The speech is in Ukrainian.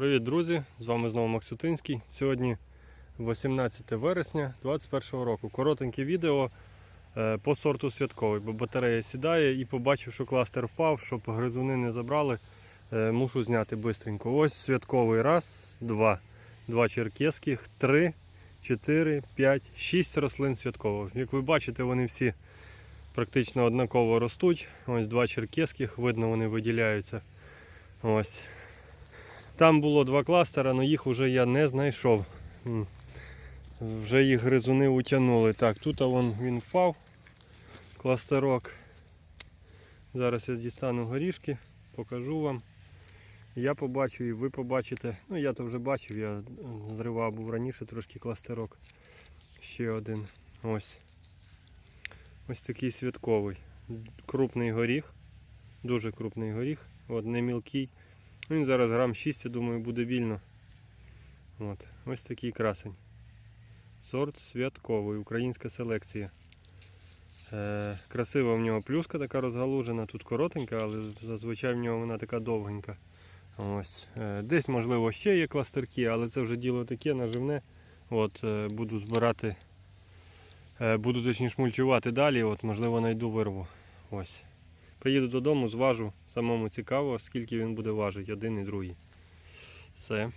Привіт, друзі! З вами знову Максютинський. Сьогодні 18 вересня 2021 року. Коротеньке відео е, по сорту святковий, бо батарея сідає і побачив, що кластер впав, щоб гризуни не забрали. е, Мушу зняти швидко. Ось святковий раз, два, два черкеських, три, чотири, п'ять, шість рослин святкових. Як ви бачите, вони всі практично однаково ростуть. Ось два черкеських, видно, вони виділяються. Ось. Там було два кластера, але їх вже я не знайшов. Вже їх гризуни утягнули. Так, тут вон він впав, кластерок. Зараз я дістану горішки, покажу вам. Я побачу і ви побачите. Ну я то вже бачив, я зривав був раніше трошки кластерок. Ще один. Ось. Ось такий святковий. Крупний горіх. Дуже крупний горіх. От, не мілкий. Ну, Він зараз грам 6, я думаю, буде вільно. От. Ось такий красень. Сорт святковий, українська селекція. Е, красива в нього плюска така розгалужена, тут коротенька, але зазвичай в нього вона така довгенька. Ось. Е, десь, можливо, ще є кластерки, але це вже діло таке наживне. От, е, буду збирати, е, буду точніше мульчувати далі, от, можливо, знайду вирву. Ось. Приїду додому, зважу. Самому цікаво, скільки він буде важити, один і другий. Все.